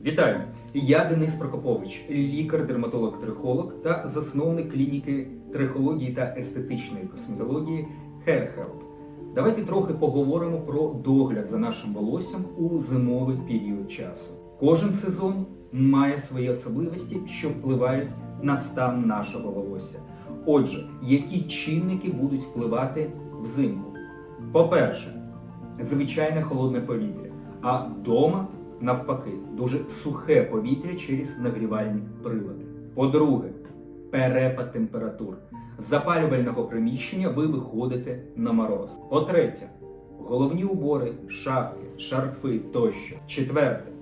Вітаю! Я Денис Прокопович, лікар-дерматолог-трихолог та засновник клініки трихології та естетичної косметології HairHelp. Давайте трохи поговоримо про догляд за нашим волоссям у зимовий період часу. Кожен сезон має свої особливості, що впливають на стан нашого волосся. Отже, які чинники будуть впливати взимку? По-перше, звичайне холодне повітря, а вдома навпаки дуже сухе повітря через нагрівальні прилади. По-друге, перепад температур. З запалювального приміщення ви виходите на мороз. По-третє, головні убори, шапки, шарфи тощо. Четверте,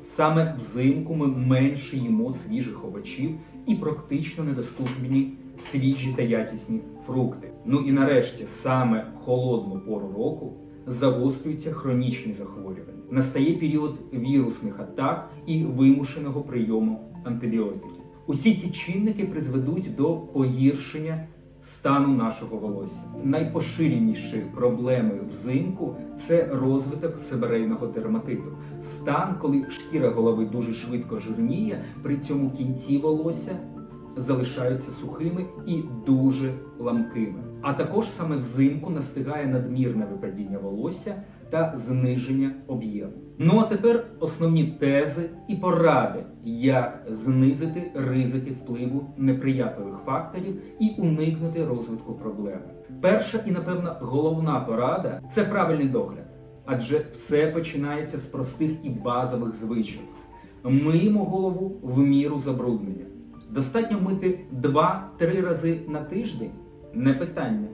саме взимку ми менше їмо свіжих овочів і практично недоступні свіжі та якісні фрукти. Ну і нарешті, саме в холодну пору року загострюються хронічні захворювання. Настає період вірусних атак і вимушеного прийому антибіотиків. Усі ці чинники призведуть до погіршення стану нашого волосся. Найпоширеніші проблеми взимку це розвиток себерейного дерматиту. Стан, коли шкіра голови дуже швидко жирніє, при цьому кінці волосся залишаються сухими і дуже ламкими. А також саме взимку настигає надмірне випадіння волосся та зниження об'єму. Ну а тепер основні тези і поради, як знизити ризики впливу неприятливих факторів і уникнути розвитку проблеми. Перша і напевно головна порада це правильний догляд, адже все починається з простих і базових звичок. Миємо голову в міру забруднення. Достатньо мити 2-3 рази на тиждень не питання.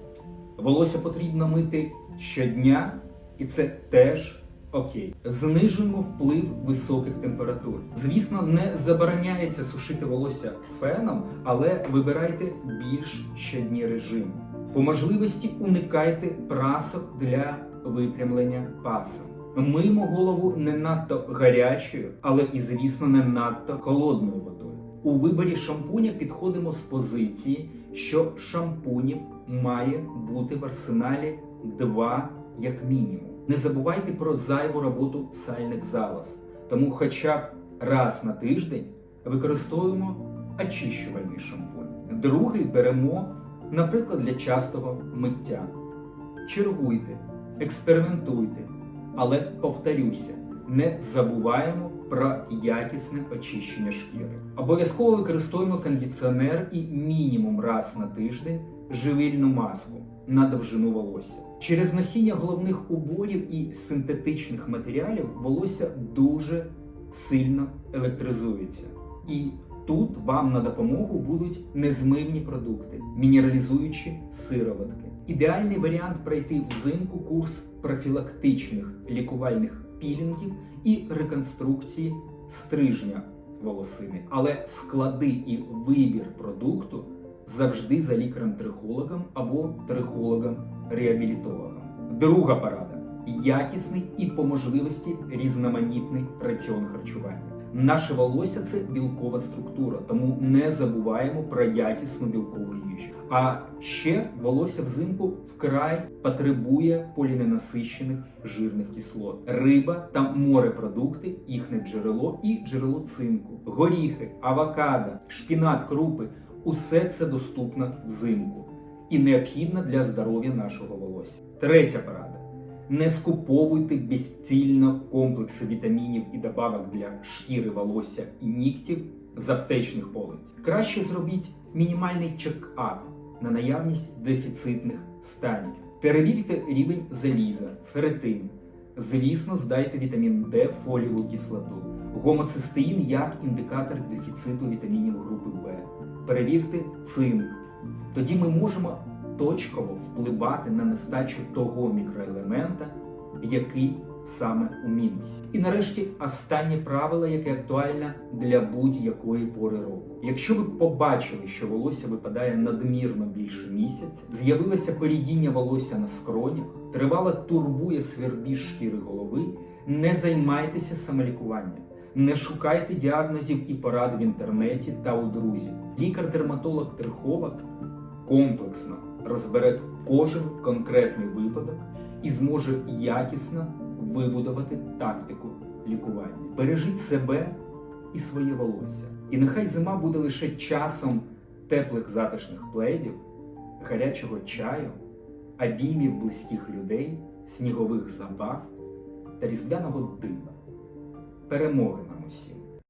Волосся потрібно мити щодня, і це теж окей. Знижуємо вплив високих температур. Звісно, не забороняється сушити волосся феном, але вибирайте більш щодні режими. По можливості уникайте прасок для випрямлення паса. Миємо голову не надто гарячою, але і, звісно, не надто холодною водою. У виборі шампуня підходимо з позиції, що шампунів має бути в арсеналі два як мінімум. Не забувайте про зайву роботу сальних залоз, тому хоча б раз на тиждень використовуємо очищувальний шампунь. Другий беремо, наприклад, для частого миття. Чергуйте, експериментуйте, але повторюся, не забуваємо про якісне очищення шкіри. Обов'язково використовуємо кондиціонер і мінімум раз на тиждень живильну маску на довжину волосся. Через носіння головних уборів і синтетичних матеріалів волосся дуже сильно електризується. І тут вам на допомогу будуть незмивні продукти, мінералізуючі сироватки. Ідеальний варіант пройти взимку курс профілактичних лікувальних пілінгів і реконструкції стрижня волосини. Але склади і вибір продукту завжди за лікарем-трихологом або трихологом-реабілітологом. Друга порада якісний і по можливості різноманітний раціон харчування. Наше волосся це білкова структура, тому не забуваємо про якісну білкову їжу. А ще волосся взимку вкрай потребує поліненасищених жирних кислот. Риба та морепродукти, їхнє джерело і джерело цинку, горіхи, авокадо, шпінат, крупи усе це доступно взимку і необхідно для здоров'я нашого волосся. Третя порада. Не скуповуйте безцільно комплекси вітамінів і добавок для шкіри, волосся і нігтів з аптечних полиць. Краще зробіть мінімальний чек-ап на наявність дефіцитних станів. Перевірте рівень заліза, ферритин. Звісно, здайте вітамін Д, фолієву кислоту, гомоцистеїн як індикатор дефіциту вітамінів групи Б. Перевірте цинк. Тоді ми можемо точково впливати на нестачу того мікроелемента, який саме у мінусі. І нарешті останнє правило, яке актуальне для будь-якої пори року. Якщо ви побачили, що волосся випадає надмірно більше місяця, з'явилося порідіння волосся на скронях, тривало турбує свербіж шкіри голови, не займайтеся самолікуванням. Не шукайте діагнозів і порад в інтернеті та у друзів. Лікар-дерматолог-трихолог комплексно розбере кожен конкретний випадок і зможе якісно вибудувати тактику лікування. Бережіть себе і своє волосся. І нехай зима буде лише часом теплих затишних пледів, гарячого чаю, обіймів близьких людей, снігових забав та різдвяного дива. Перемоги нам усім!